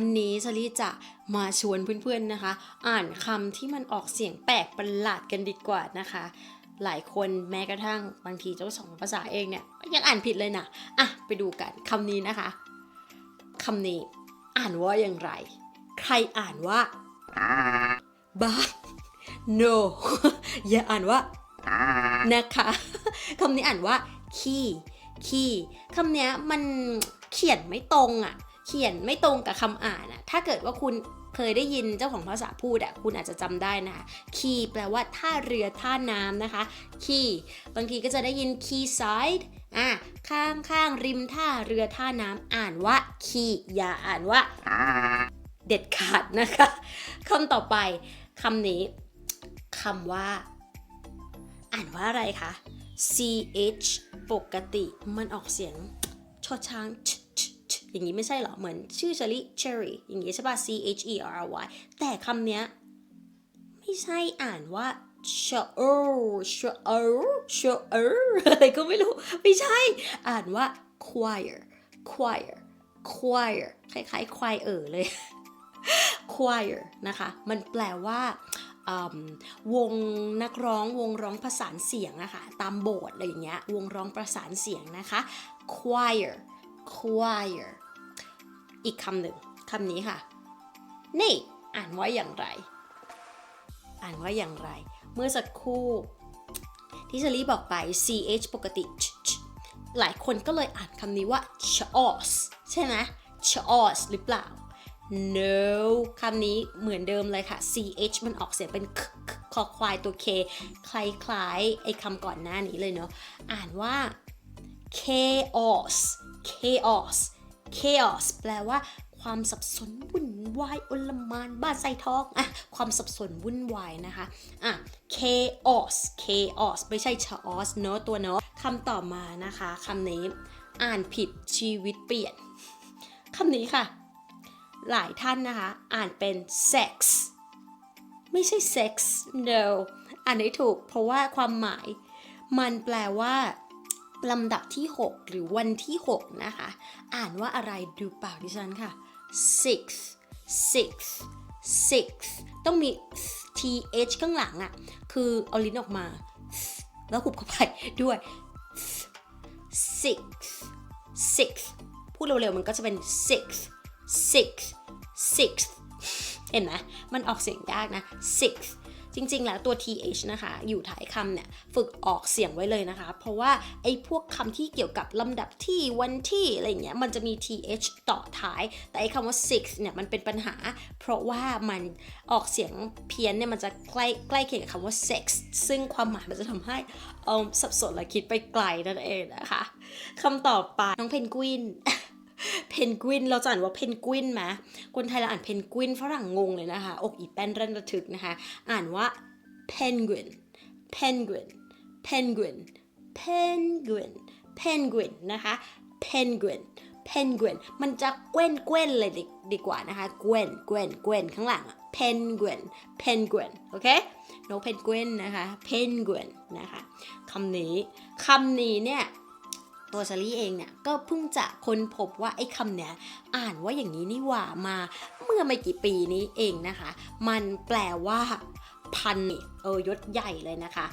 วันนี้ชลีจะมาชวนเพื่อนๆนะคะ อ่านคำที่มันออกเสียงแปลกประหลาดกันดีกว่านะคะ หลายคนแม้กระทั่งบางทีเจ้าสองภาษาเองเนี่ยยังอ่านผิดเลยนะอะไปดูกันคำนี้นะคะคำนี้อ่านว่าอย่างไร ใครอ่านว่าบ้า no อย่าอ่านว่านะคะคำนี้อ่านว่าขี้ขี้คำเนี้ยมันเขียนไม่ตรงอะ เขียนไม่ตรงกับคำอ่านอะถ้าเกิดว่าคุณเคยได้ยินเจ้าของภาษาพูดอะคุณอาจจะจำได้นะคะคีแปลว่าท่าเรือท่าน้ำนะคะคีบางทีก็จะได้ยิน key side อะข้างข้างริมท่าเรือท่าน้ำอ่านว่าคีอย่าอ่านว่าเด็ดขาดนะคะคำต่อไปคำนี้คำว่า อ่านว่าอะไรคะ ch ปกติมันออกเสียงชอช้าง อย่างนี้ไม่ใช่เหรอ เหมือนชื่อเชอรี่ cherry อย่างนี้ใช่ป่ะ c h e r r y แต่คำเนี้ยไม่ใช่อ่านว่า ch e r ch e r ch e r อะไรก็ไม่รู้ ไม่ใช่ อ่านว่า choir choir choir คล้ายๆควายเอ๋อเลย choir นะคะ มันแปลว่าวงนักร้องวงร้องประสานเสียงอะค่ะตามโบสถ์อะไรอย่างเงี้ยวงร้องประสานเสียงนะคะ choir choir อีกคำหนึ่งคำนี้ค่ะ นี่ อ่านว่าอย่างไร อ่านว่าอย่างไร เมื่อสักครู่ ที่เชอรี่บอกไป ch ปกติ ch หลายคนก็เลยอ่านคำนี้ว่า chaos ใช่ไหม chaos หรือเปล่า no คำนี้เหมือนเดิมเลยค่ะ ch มันออกเสียงเป็นคคอควายตัว k คล้ายๆไอ้คำก่อนหน้านี้เลยเนาะ อ่านว่า chaos chaos chaos แปลว่าความสับสนวุ่นวายอลหมานบ้านไส้ท้องอะความสับสนวุ่นวายนะคะอะ chaos chaos ไม่ใช่ chaos เนอะตัวเนอะคำต่อมานะคะคำนี้อ่านผิดชีวิตเปลี่ยนคำนี้ค่ะ หลายท่านนะคะ อ่านเป็น sex ไม่ใช่ sex no อ่านได้ถูกเพราะว่าความหมาย มันแปลว่า ลำดับที่ 6 หรือวันที่ 6 นะคะ อ่านว่าอะไรดูปากดิฉันค่ะ six six six ต้องมี th ข้างหลังอะ่ะ คือเอาลิ้นออกมา แล้วหุบเข้าไปด้วย six six พูดเร็วๆ มันก็จะเป็น six six six เห็นไหมมันออกเสียงยากนะ six จริง ๆ แล้วตัว th นะคะ อยู่ท้ายคำเนี่ยฝึกออกเสียงไว้เลยนะคะ เพราะว่าไอ้พวกคำที่เกี่ยวกับลำดับที่วันที่อะไรเงี้ยมันจะมี th ต่อท้าย แต่ไอ้คำว่า six เนี่ยมันเป็นปัญหา เพราะว่ามันออกเสียงเพี้ยนเนี่ยมันจะใกล้ใกล้เคียงกับคำว่า sex ซึ่งความหมายมันจะทำให้เออสับสนและคิดไปไกลนั่นเองนะคะคำต่อไปน้องเพนกวิน เพนกวินเราจะอ่านว่าเพนกวินไหมคนไทยเราอ่านเพนกวินฝรั่งงงเลยนะคะ อกอีแป้นเร่นระทึกนะคะ อ่านว่า penguin penguin penguin penguin penguin นะคะ penguin penguin มันจะเกว้นเกว้นเลยดีดีกว่านะคะเกว้นเกว้นเกว้นข้างหลังอะ penguin penguin โอเคนกเพนกวินนะคะ penguin นะคะคำนี้คำนี้เนี่ย ตัวชาลี่เองเนี่ยก็เพิ่งจะค้นพบว่าไอ้คำเนี้ยอ่านว่าอย่างนี้นี่หว่ามาเมื่อไม่กี่ปีนี้เองนะคะ มันแปลว่าพันนี่เออยศใหญ่เลยนะคะ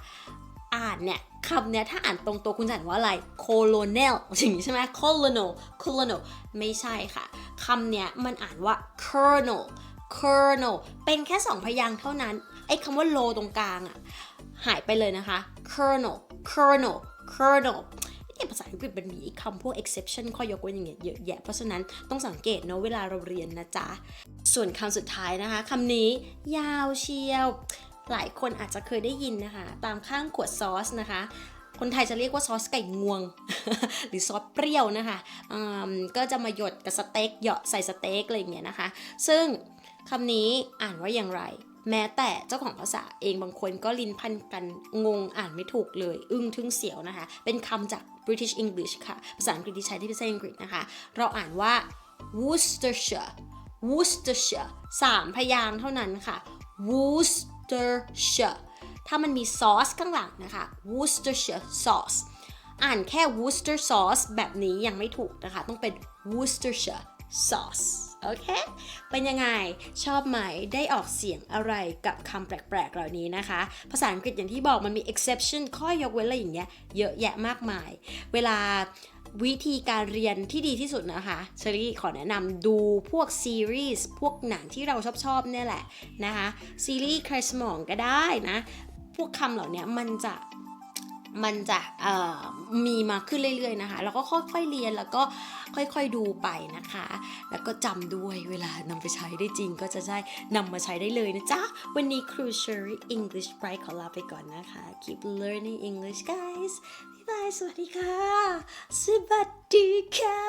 อ่านเนี่ยคำเนี้ยถ้าอ่านตรงตัวคุณจะอ่านว่าอะไร colonel อย่างนี้ใช่ไหม colonel colonel ไม่ใช่ค่ะคำเนี้ยมันอ่านว่า colonel colonel เป็นแค่สองพยางค์เท่านั้น ไอ้คำว่า low ตรงกลางอะหายไปเลยนะคะ colonel colonel colonel ภาษาอังกฤษมันมีคำพวก exception ข้อยกเว้นอย่างเงี้ยเยอะแยะ เพราะฉะนั้นต้องสังเกตเนาะเวลาเราเรียนนะจ๊ะ ส่วนคำสุดท้ายนะคะคำนี้ยาวเชียว หลายคนอาจจะเคยได้ยินนะคะ ตามข้างขวดซอสนะคะคนไทยจะเรียกว่าซอสไก่งวง หรือซอสเปรี้ยวนะคะก็จะมาหยดกับสเต็กเหยาะใส่สเต็กอะไรอย่างเงี้ยนะคะ ซึ่งคำนี้อ่านว่าอย่างไร แม้แต่เจ้าของภาษาเองบางคนก็ลิ้นพันกันงงอ่านไม่ถูกเลย อึ้งทึ่งเสียวนะคะ เป็นคำจาก British English ค่ะ ภาษาอังกฤษที่ใช้ที่ประเทศอังกฤษนะคะ เราอ่านว่า Worcestershire Worcestershire สามพยางเท่านั้นค่ะ Worcestershire ถ้ามันมีซอสข้างหลังนะคะ Worcestershire sauce อ่านแค่ Worcester sauce แบบนี้ยังไม่ถูกนะคะ ต้องเป็น Worcestershire sauce โอเค เป็นยังไง ชอบไหม ได้ออกเสียงอะไรกับคำแปลกๆ เหล่านี้นะคะ ภาษาอังกฤษอย่างที่บอกมันมี exception ข้อยกเว้นอะไรอย่างเงี้ย เยอะแยะมากมาย เวลาวิธีการเรียนที่ดีที่สุดนะคะเชอรี่ขอแนะนำดูพวกซีรีส์พวกหนังที่เราชอบๆเนี่ยแหละนะคะ ซีรีส์ใครสมองก็ได้นะ พวกคำเหล่านี้มันจะ มันจะมีมาขึ้นเรื่อยๆนะคะ แล้วก็ค่อยๆเรียนแล้วก็ค่อยๆดูไปนะคะ แล้วก็จำด้วยเวลานำไปใช้ได้จริงก็จะได้นำมาใช้ได้เลยนะจ๊ะ วันนี้ครูเชอรี่ English Bright ขอลาไปก่อนนะคะ keep learning English guys บ๊ายบาย สวัสดีค่ะ สวัสดีค่ะ